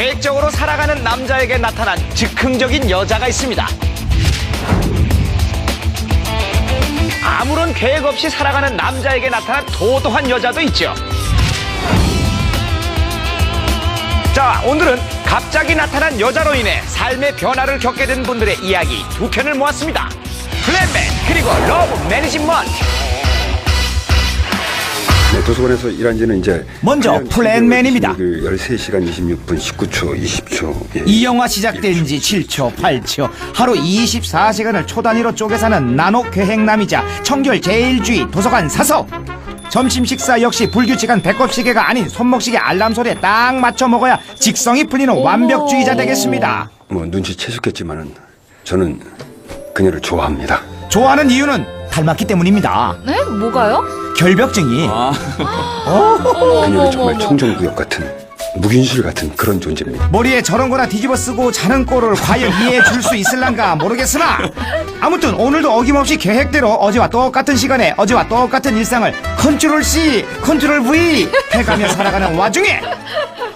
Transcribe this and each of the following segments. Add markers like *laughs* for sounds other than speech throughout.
계획적으로 살아가는 남자에게 나타난 즉흥적인 여자가 있습니다. 아무런 계획 없이 살아가는 남자에게 나타난 도도한 여자도 있죠. 자, 오늘은 갑자기 나타난 여자로 인해 삶의 변화를 겪게 된 분들의 이야기 두 편을 모았습니다. 플랜맨 그리고 러브 매니지먼트. 네, 도서관에서 일한 지는 이제 먼저 8년 플랜맨입니다. 7개월, 13시간 26분 19초 20초 예. 이 영화 시작된 지 7초, 8초, 하루 24시간을 초단위로 쪼개 사는 나노 계획남이자 청결 제일주의 도서관 사서. 점심 식사 역시 불규칙한 배꼽 시계가 아닌 손목시계 알람 소리에 딱 맞춰 먹어야 직성이 풀리는 완벽주의자 되겠습니다. 뭐 눈치 채셨겠지만은 저는 그녀를 좋아합니다. 좋아하는 이유는 닮았기 때문입니다. 네? 뭐가요? 결벽증이 *gasps* 그녀는 정말 청정구역 같은 무균실 같은 그런 존재입니다. 머리에 저런 거나 뒤집어 쓰고 자는 꼴을 과연 이해해 줄 수 있을란가 모르겠으나 아무튼 오늘도 어김없이 계획대로 어제와 똑같은 시간에 어제와 똑같은 일상을 컨트롤 C, 컨트롤 V 해가며 살아가는 와중에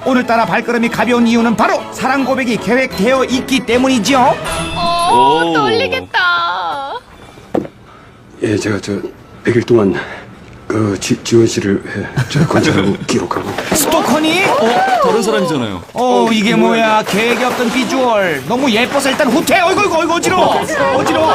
오늘따라 발걸음이 가벼운 이유는 바로 사랑 고백이 계획되어 있기 때문이죠. 어, 떨리겠다. 예, 제가 저 100일 동안 그 지, 지원 씨를 예, 저 관찰하고 *laughs* 기록하고 스토커니? 어? 다른 사람이잖아요. 어 이게 뭐야 계획이 없던 비주얼 너무 예뻐서 일단 후퇴 어이구 어이구 어이구 어지러워 어지러워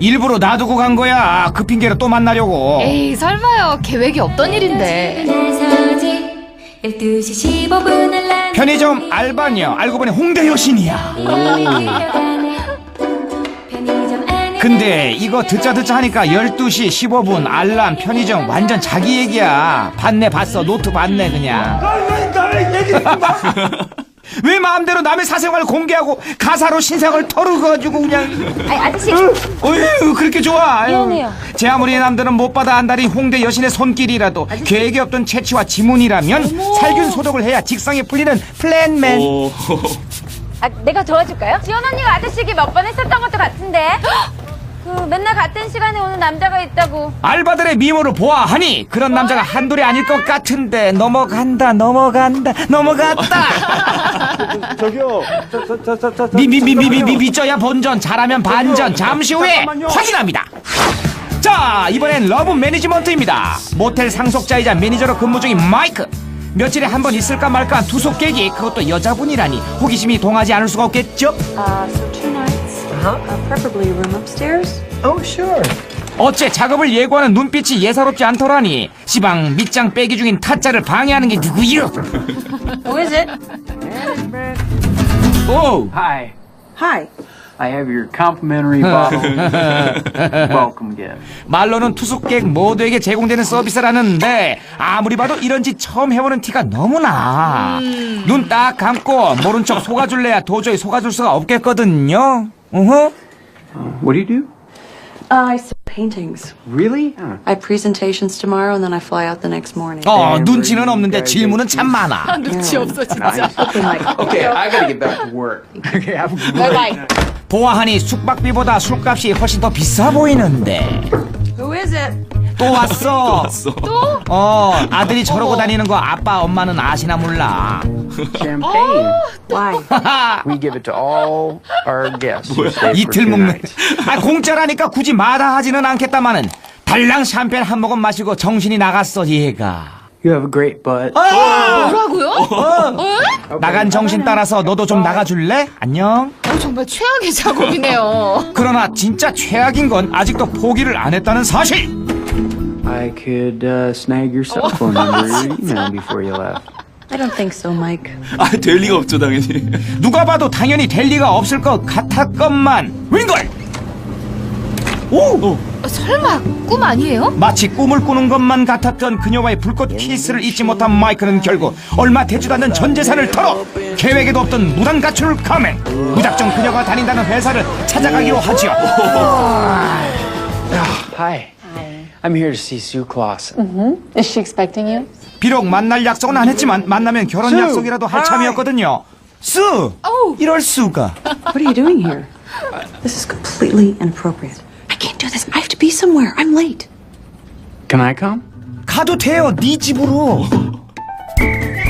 일부러 놔두고 간 거야 그 핑계로 또 만나려고 에이, 설마요. 계획이 없던 일인데. 서지 12시 15분을 난 편의점 알바녀 알고 보니 홍대 여신이야 편의점 안에 근데 이거 듣자 듣자 하니까 12시 15분 알람 편의점 완전 자기 얘기야 봤네 봤어 노트 봤네 그냥 *laughs* 왜 마음대로 남의 사생활 공개하고 가사로 신상을 털어가지고 그냥 아니, 아저씨. 어휴 그렇게 좋아 아유. 미안해요. 제 아무리 남들은 못 받아 안달이 홍대 여신의 손길이라도 계획이 없던 채취와 지문이라면 살균 소독을 해야 직성이 풀리는 플랜맨 오. 아, 내가 도와줄까요? 지원 언니가 아저씨에게 몇번 했었던 것도 같은데. *laughs* 그 맨날 같은 시간에 오는 남자가 있다고. 알바들의 미모를 보아하니 그런 남자가 한둘이 아닐 것 같은데 넘어간다 넘어간다 넘어갔다. *laughs* 저기요. 저, 저, 저, 저, 저, 저, 미미미미미 미쳐야 본전 잘하면 반전. 잠시 후에 확인합니다. 자 이번엔 러브 매니지먼트입니다. 모텔 상속자이자 매니저로 근무 중인 마이크. 며칠에 한 번 있을까 말까 한 깨기. 그것도 여자분이라니 호기심이 동하지 않을 수가 없겠죠? Uh, so two nights. Uh, preferably a room upstairs. Oh, sure. 어째 작업을 예고하는 눈빛이 예사롭지 않더라니 시방 밑장 빼기 중인 타짜를 방해하는 게 누구요? Who is it? 오 Hi. Hi. I have your complimentary bottle *laughs* welcome gift. 말로는 투숙객 모두에게 제공되는 서비스라는데 아무리 봐도 이런 짓 처음 해보는 티가 너무나 눈 딱 감고 모른 척 속아줄래야 도저히 속아줄 수가 없겠거든요 어허? What do you do? Uh, I sell paintings. Really? Huh. I have presentations tomorrow, and then I fly out the next morning. 어 눈치는 없는데 질문은 참 많아 눈치 없어, 진짜. Okay, I gotta get back to work. okay, have a good 바이바이. 보아하니 숙박비보다 술값이 훨씬 더 비싸 보이는데 Who is it? 또 왔어 또? 어 아들이 저러고 다니는 거 아빠 엄마는 아시나 몰라 champagne. why? We give it to all our guests. who stay for 이틀 two 먹는 nights. 아 공짜라니까 굳이 마다하지는 않겠다마는 달랑 샴페인 한 모금 마시고 정신이 나갔어 얘가 You have a great butt. 뭐라고요? 나간 정신 따라서 너도 좀 나가줄래? 안녕 어, 정말 최악의 작업이네요. 그러나 진짜 최악인 건 아직도 포기를 안 했다는 사실 I could uh, snag your cell phone number, you *laughs* know, before you left. I don't think so, Mike. *laughs* 아, 될 리가 없죠, 당연히. 누가 봐도 당연히 될 리가 없을 것 같았건만 웬걸 오! 어, 설마 꿈 아니에요? 마치 꿈을 꾸는 것만 같았던 그녀와의 불꽃 키스를 잊지 못한 마이크는 결국 얼마 되지도 않는 전 재산을 털어 계획에도 없던 무단 가출 감행 무작정 그녀가 다닌다는 회사를 찾아가기로 하지요 Hi. *laughs* I'm here to see Sue Clausen. Is she expecting you? 비록 만날 약속은 안 했지만 만나면 결혼 수! 약속이라도 할 참이었거든요 수! 이럴 수가 What are you doing here? This is completely inappropriate. I can't do this. I have to be somewhere. I'm late. Can I come? 가도 돼요 네 집으로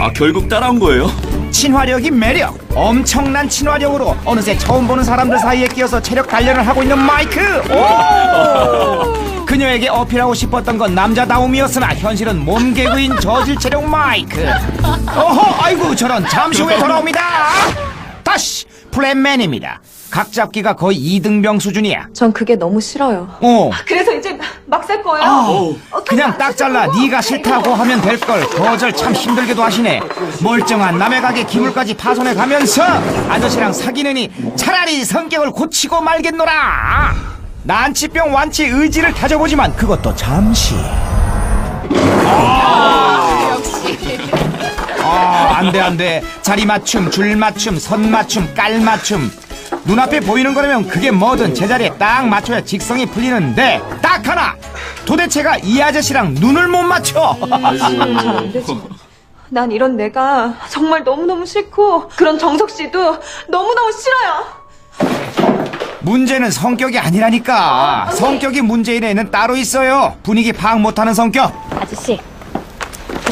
아 결국 따라온 거예요? 친화력이 매력 엄청난 친화력으로 어느새 처음 보는 사람들 사이에 끼어서 체력 단련을 하고 있는 마이크 오! 그녀에게 어필하고 싶었던 건 남자다움이었으나 현실은 몸개그인 *laughs* 저질 체력 마이크. 어허 아이고 저런. 잠시 후에 돌아옵니다. 다시 플랜맨입니다. 각 잡기가 거의 이등병 수준이야. 전 그게 너무 싫어요. 어. 그래서 이제 막 살 거예요. 어우. 그냥 딱 잘라. 네가 싫다고 하면 될 걸. 거절 참 힘들게도 하시네. 멀쩡한 남의 가게 기물까지 파손해 가면서 아저씨랑 사귀느니 차라리 성격을 고치고 말겠노라 난치병 완치 의지를 다져보지만 그것도 잠시. 아 안돼 안돼. 자리 맞춤 줄 맞춤 선 맞춤 깔 맞춤. 눈앞에 보이는 거라면 그게 뭐든 제자리에 딱 맞춰야 직성이 풀리는데 딱 하나. 도대체가 이 아저씨랑 눈을 못 맞춰. 난 이런 내가 정말 너무너무 싫고 그런 정석 씨도 너무너무 싫어요. 문제는 성격이 아니라니까 성격이 문제인 애는 따로 있어요 분위기 파악 못하는 성격 아저씨,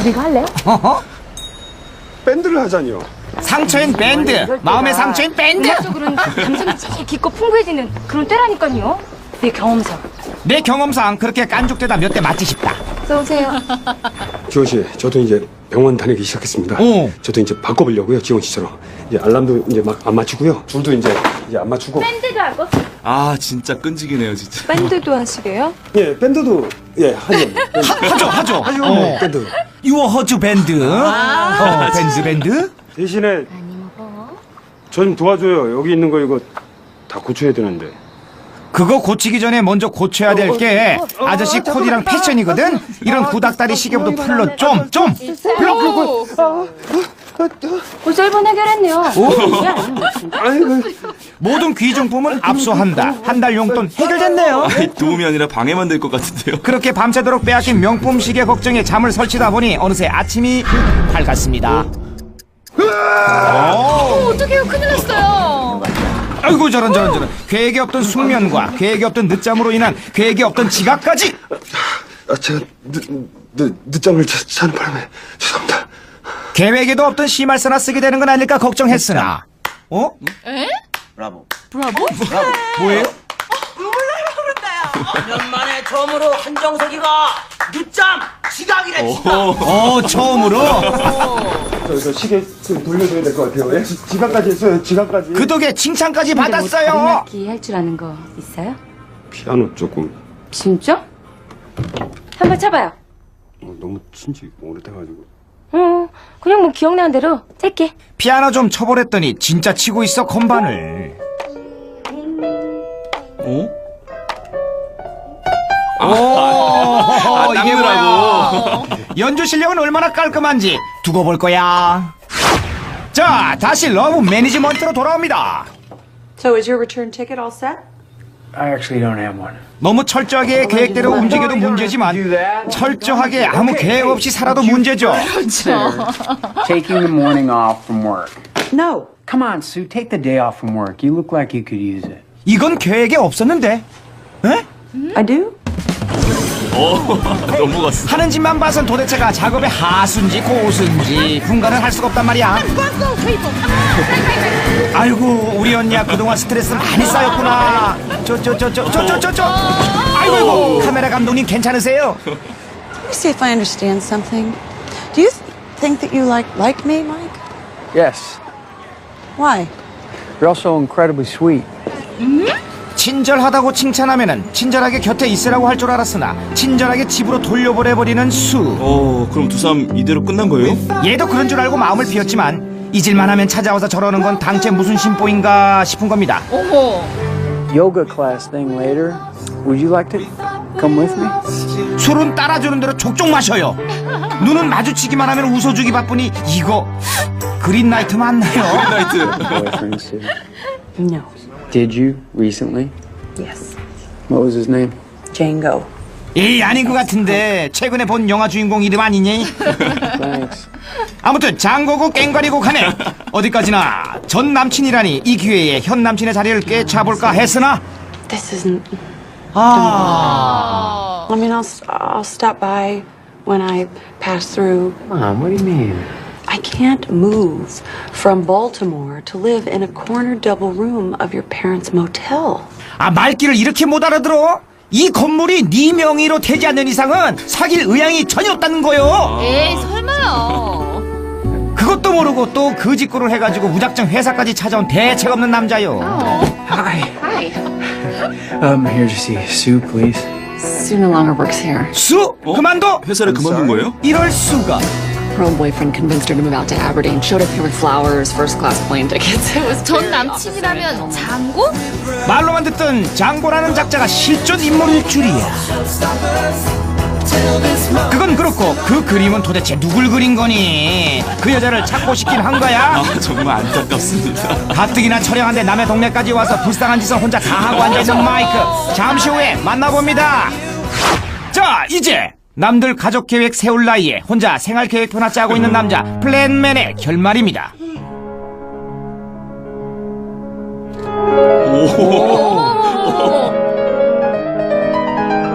우리가 할래요? 어허? 밴드를 하자니요. 상처인 밴드 마음의 상처인 밴드 음악적으로는 감정이 제일 깊고 풍부해지는 그런 때라니까요. 내 경험상. 내 경험상 그렇게 깐죽대다 몇 대 맞지 싶다 어서 오세요. 지원 씨, 저도 이제 병원 다니기 시작했습니다. 오. 저도 이제 바꿔보려고요, 지원 씨처럼. 이제 알람도 이제 막 안 맞추고요. 줄도 이제 이제 안 맞추고. 밴드도 하고. 아 진짜 끈질기네요 진짜. 밴드도 하시게요? 예, 밴드도 예 하죠. 하, 하죠 하죠 하죠. 어. 밴드. 유어 허즈 밴드 어, 밴드 밴드 대신에 저 좀 도와줘요. 여기 있는 거 이거 다 고쳐야 되는데. 그거 고치기 전에 먼저 고쳐야 될 게 아저씨 코디랑 패션이거든. 이런 구닥다리 시계부터 풀러 좀 좀. 벌써 1번 해결했네요. 아이고. 모든 귀중품은 압수한다. 한 달 용돈 해결됐네요. 아니, 도움이 아니라 방해만 될 것 같은데요. 그렇게 밤새도록 빼앗긴 명품 시계 걱정에 잠을 설치다 보니 어느새 아침이 밝았습니다. 오, 어떡해요? 큰일 났어요. 아이고 저런 저런 저런 계획이 없던 숙면과 계획이 없던 늦잠으로 인한 계획이 없던 지각까지 아, 제가 늦, 늦, 늦잠을 자, 자는 바람에 죄송합니다. 계획에도 없던 심할서나 쓰게 되는 건 아닐까 걱정했으나 어? 에? 브라보 뭐예요? 년 만에 처음으로 한정석이가 늦잠 지각이래 지각 어 처음으로 저, 저 시계 좀 돌려줘야 될 것 같아요. 예? 지- 지갑까지 했어요, 지갑까지. 그 덕에 칭찬까지 받았어요. 악기 할 줄 아는 거 있어요? 피아노 조금 진짜? 한번 쳐봐요. 어, 너무 친지 오래돼가지고. 어, 그냥 뭐 기억나는 대로 짧게. 피아노 좀 쳐보랬더니 진짜 치고 있어 건반을. 어? 오, 이게 닦느라고. 뭐야? 연주 실력은 얼마나 깔끔한지 두고 볼 거야. 자, 다시 러브 매니지먼트로 돌아옵니다. So is your return ticket all set? I actually don't have one. 너무 철저하게 계획대로 움직여도 문제지만 철저하게 아무 계획 없이 살아도 문제죠. Taking the morning off from work. No. Come on, Sue, take the day off from work. You look like you could use it. 이건 계획에 없었는데. 에? I do? 넘어갔어. 하는 짓만 봐선 도대체가 작업의 하수인지 고수인지 분간을 할 수가 없단 말이야. 아이고 우리 언니야 그동안 스트레스 많이 쌓였구나. 저 저 저 저 저 저 저 저. 아이고 아이고 카메라 감독님 괜찮으세요? Let me see if I understand something. Do you th- think that you like like me, Mike? Yes. Why? You're also incredibly sweet. 친절하다고 칭찬하면은 친절하게 곁에 있으라고 할 줄 알았으나 친절하게 집으로 돌려보내버리는 수. 어 그럼 두 사람 이대로 끝난 거예요? 얘도 그런 줄 알고 마음을 비웠지만 잊을만 하면 찾아와서 저러는 건 당최 무슨 심보인가 싶은 겁니다. 어머. Yoga class thing later. Would you like to come with me? 술은 따라주는 대로 족족 마셔요. 눈은 마주치기만 하면 웃어주기 바쁘니 이거 그린라이트 맞나요? Boyfriend, Sue. No. Did you recently? Yes. What was his name? Django. 이 아닌 것 같은데 최근에 본 영화 주인공 이름 아니니? Thanks. 아무튼 장고고 깽가리고 가네 어디까지나 전 남친이라니 이 기회에 현 남친의 자리를 꿰차볼까 했으나 This isn't. 아 I mean, I'll I'll stop by when I pass through. Mom, what do you mean? I can't move from Baltimore to live in a corner double room of your parents' motel. 아 말귀를 이렇게 못 알아들어? 이 건물이 네 명의로 되지 않는 이상은 사귈 의향이 전혀 없다는 거요. 에이 설마요. 그것도 모르고 또 그 짓거를 해가지고 무작정 회사까지 찾아온 대책 없는 남자요. Hi. Hi. Um, here to see Sue, please. Sue no longer works here. 수 그만둬. 회사를 그만둔 거예요? 이럴 수가. Her old boyfriend convinced her to move out to Aberdeen. Showed up here with flowers, first class plane tickets. *laughs* It was 전 남친이라면 장고? 말로만 듣던 장고라는 작자가 실존 인물일 줄이야. 그건 그렇고 그 그림은 도대체 누굴 그린 거니? 그 여자를 찾고 싶긴 한 거야? 아 정말 안타깝습니다. 가뜩이나 처량한데 남의 동네까지 와서 불쌍한 짓을 혼자 다 하고 앉아있는 마이크 잠시 후에 만나봅니다 자 이제 남들 가족 계획 세울 나이에 혼자 생활 계획표나 짜고 있는 남자 플랜맨의 결말입니다.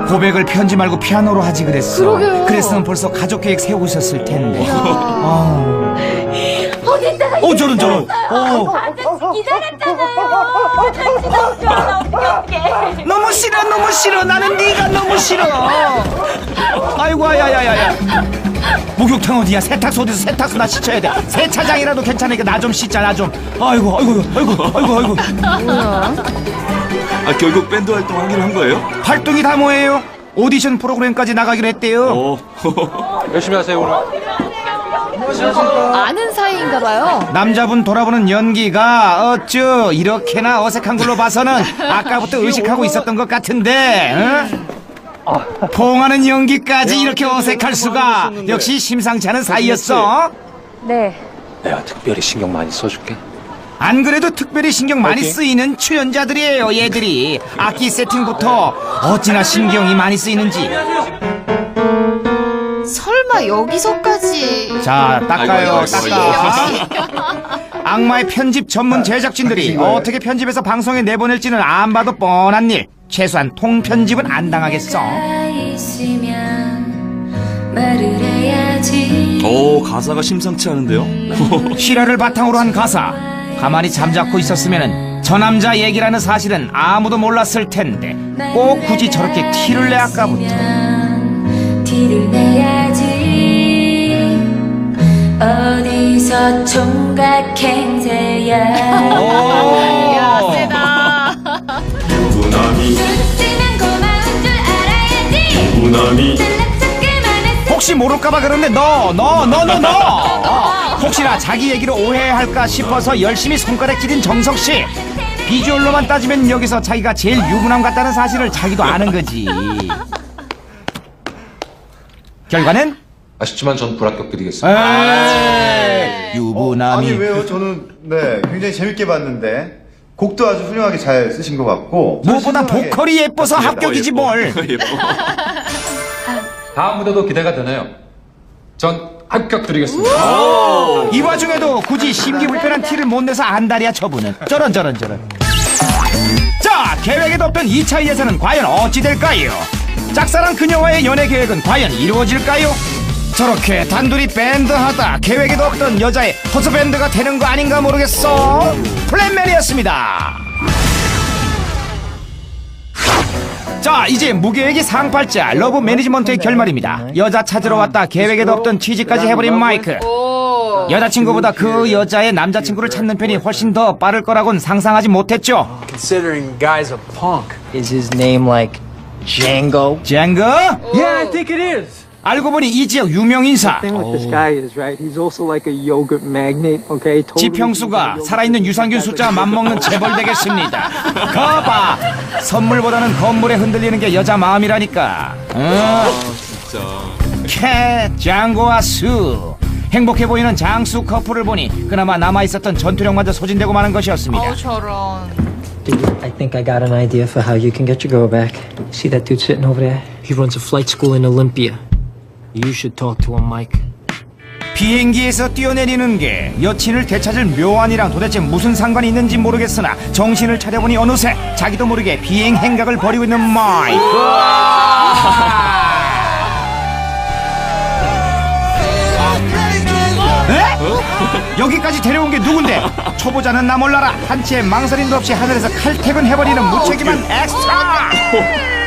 고백을 편지 말고 피아노로 하지 그랬어. 그러게요. 그랬으면 벌써 가족 계획 세우고 있었을 텐데. 어디다가 어 저런 저런 어. 기다렸잖아요. 너무 좋아. 나 어떻게 어떻게. 너무 싫어 너무 싫어 나는 네가 너무 싫어 아이고 야야야야 목욕탕 어디야 세탁소 어디서 세탁소 나 씻어야 돼 세차장이라도 괜찮으니까 나 좀 씻자 나 좀 아이고 아이고 아이고 아이고 아이고 아 결국 밴드 활동 하기로 한 거예요? 활동이 다 뭐예요 오디션 프로그램까지 나가기로 했대요 어. *laughs* 아는 사이인가 봐요. 남자분 돌아보는 연기가 어쭈 이렇게나 어색한 걸로 봐서는 아까부터 의식하고 있었던 것 같은데 어? 포옹하는 연기까지 이렇게 어색할 수가 역시 심상치 않은 사이였어 네. 내가 특별히 신경 많이 써줄게. 안 그래도 특별히 신경 많이 쓰이는 출연자들이에요 얘들이 악기 세팅부터 어찌나 신경이 많이 쓰이는지 설마 여기서까지. 자 닦아요 아이고, 아이고, 닦아. 악마의 편집 전문 제작진들이 어떻게 편집해서 방송에 내보낼지는 안 봐도 뻔한 일. 최소한 통편집은 안 당하겠어. 있으면 말을 해야지 오 가사가 심상치 않은데요? *laughs* 실화를 바탕으로 한 가사. 가만히 잠자코 있었으면 저 남자 얘기라는 사실은 아무도 몰랐을 텐데 꼭 굳이 저렇게 티를 내 아까부터. 티를 내 어디서 총각 행세야 오. 세다. 쓰면 고마운 줄 알아야지. 무나미 잘난 척만 했어 혹시 모를까봐 그런데 너 너 너 너 너. 혹시나 자기 얘기로 오해할까 싶어서 열심히 손가락 기린 정석 씨. 비주얼로만 따지면 여기서 자기가 제일 유부남 같다는 사실을 자기도 아는 거지. 결과는? 아쉽지만 전 불합격 드리겠습니다. 에이, 유부남이 아니 왜요? 저는 네 굉장히 재밌게 봤는데 곡도 아주 훌륭하게 잘 쓰신 것 같고 무엇보다 신선하게 보컬이 예뻐서 아, 합격이지 뭘 예뻐. *laughs* 다음 무대도 기대가 되네요. 전 합격 드리겠습니다. 이 와중에도 굳이 심기 불편한 티를 못 내서 안달이야 저분은 저런 저런 저런 자 계획에도 없던 2차 예선은 과연 어찌 될까요 짝사랑 그녀와의 연애 계획은 과연 이루어질까요 저렇게 단둘이 밴드 하다 계획에도 없던 여자의 허스밴드가 되는 거 아닌가 모르겠어. 플랜맨이었습니다. 자 이제 무계획이 상팔자 러브 매니지먼트의 결말입니다. 여자 찾으러 왔다 계획에도 없던 취직까지 해버린 마이크. 오. 여자친구보다 그 여자의 남자친구를 찾는 편이 훨씬 더 빠를 거라곤 상상하지 못했죠. Considering guy's a punk, is his name like Django? 쟁거? Yeah, I think it is. 알고 보니 이 지역 유명 인사. 지평수가 살아있는 유산균 숫자와 맞먹는 재벌 되겠습니다. 거봐! 선물보다는 건물에 흔들리는 게 여자 마음이라니까. 어? 캣, 장고와 수. 행복해 보이는 장수 커플을 보니 그나마 남아있었던 전투력마저 소진되고 마는 것이었습니다. 어우 저런. Dude, I think I got an idea for how you can get your girl back. See that dude sitting over there? He runs a flight school in Olympia. You should talk to him, Mike. 비행기에서 뛰어내리는 게 여친을 되찾을 묘안이랑 도대체 무슨 상관이 있는지 모르겠으나 정신을 차려보니 어느새 자기도 모르게 비행 행각을 벌이고 있는 마이크. 여기까지 데려온 게 누군데? 초보자는 나 몰라라 한치의 망설임도 없이 하늘에서 칼퇴근 해버리는 무책임한 엑스트라.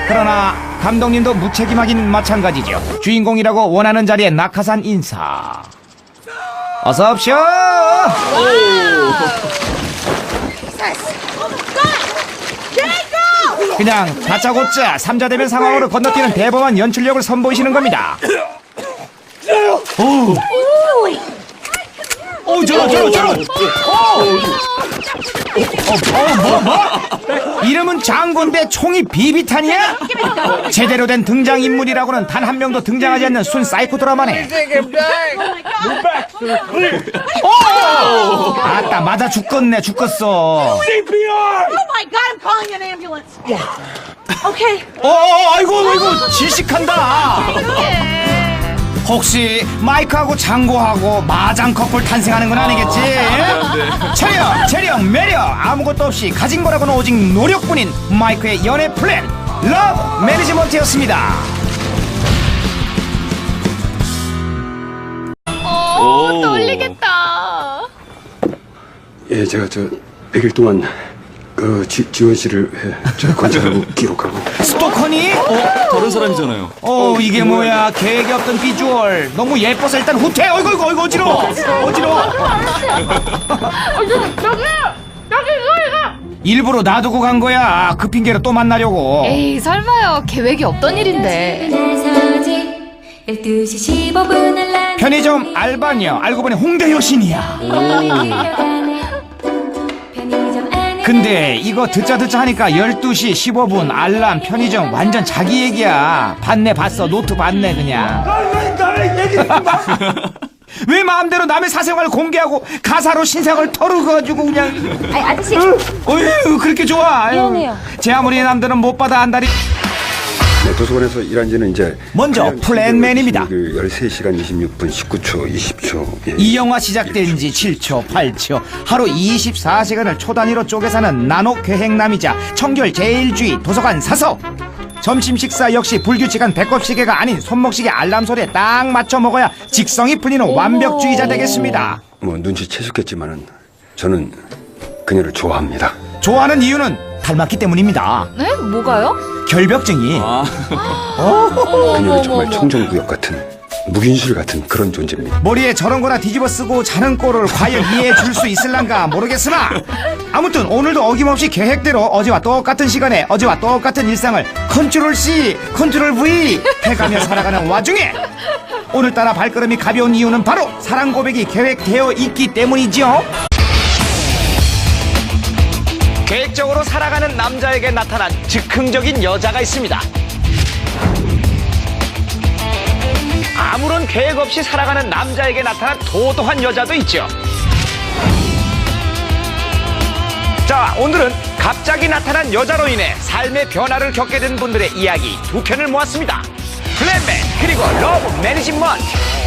그러나 감독님도 무책임하긴 마찬가지죠. 주인공이라고 원하는 자리에 낙하산 인사. 어서 옵쇼. 그냥 다짜고짜 삼자 대면 상황으로 건너뛰는 대범한 연출력을 선보이시는 겁니다. 오. 오, 저런, 저런, 저런! 오! 어, 어, 뭐, 뭐? 이름은 장군데 총이 비비탄이야? 제대로 된 등장 인물이라고는 단 한 명도 등장하지 않는 순 사이코 드라마네. 오! 아따, 맞아 죽겠네, 죽겠어. CPR! Oh my god, I'm calling an ambulance. Okay. 어, 어, 아이고, 아이고, 질식한다. 혹시 마이크하고 장고하고 마장 커플 탄생하는 건 아니겠지? 체력, 체력, 매력 아무것도 없이 가진 거라고는 오직 노력뿐인 마이크의 연애 플랜 러브 매니지먼트였습니다. 어, 떨리겠다. 예, 제가 저 100일 동안 그 지, 지원 씨를 예, 저 관찰하고 *laughs* 기록하고. 스토커니? 어? 다른 사람이잖아요. 어 이게 뭐야? 계획이 없던 비주얼. 너무 예뻐서 일단 후퇴. 어이구 어이구 어이구 어지러워. 어지러워. *laughs* 일부러 놔두고 간 거야. 그 핑계로 또 만나려고. 에이, 설마요. 계획이 없던 일인데. 나서지 12시 15분을 난 편의점 알바녀 알고 보니 홍대 여신이야. 안에 근데 이거 듣자 듣자 하니까 12시 15분 알람 편의점 완전 자기 얘기야 봤네 봤어 노트 봤네 그냥 *laughs* 왜 마음대로 남의 사생활 공개하고 가사로 신상을 털어가지고 그냥 아니, 아저씨. 어휴 그렇게 좋아 아유. 미안해요. 제 아무리 남들은 못 받아 한다리 네, 도서관에서 일한 지는 이제 먼저 플랜맨입니다. 13시간 26분 19초 20초 예. 이 영화 시작된 지 7초, 8초, 하루 24시간을 초 단위로 쪼개 사는 나노 계획남이자 청결 제일주의 도서관 사서. 점심 식사 역시 불규칙한 배꼽시계가 아닌 손목시계 알람 소리에 딱 맞춰 먹어야 직성이 풀리는 완벽주의자 되겠습니다. 뭐 눈치 채셨겠지만은 저는 그녀를 좋아합니다. 좋아하는 이유는 닮았기 때문입니다. 네? 뭐가요? 결벽증이. 그녀는 정말 청정구역 같은 무균실 같은 그런 존재입니다. 머리에 저런 거나 뒤집어 쓰고 자는 꼴을 과연 이해해 줄 수 있을란가 모르겠으나 아무튼 오늘도 어김없이 계획대로 어제와 똑같은 시간에 어제와 똑같은 일상을 컨트롤 C, 컨트롤 V 해가며 살아가는 와중에 오늘따라 발걸음이 가벼운 이유는 바로 사랑 고백이 계획되어 있기 때문이죠. 계획적으로 살아가는 남자에게 나타난 즉흥적인 여자가 있습니다. 아무런 계획 없이 살아가는 남자에게 나타난 도도한 여자도 있죠. 자, 오늘은 갑자기 나타난 여자로 인해 삶의 변화를 겪게 된 분들의 이야기 두 편을 모았습니다. 플랜맨 그리고 러브 매니지먼트.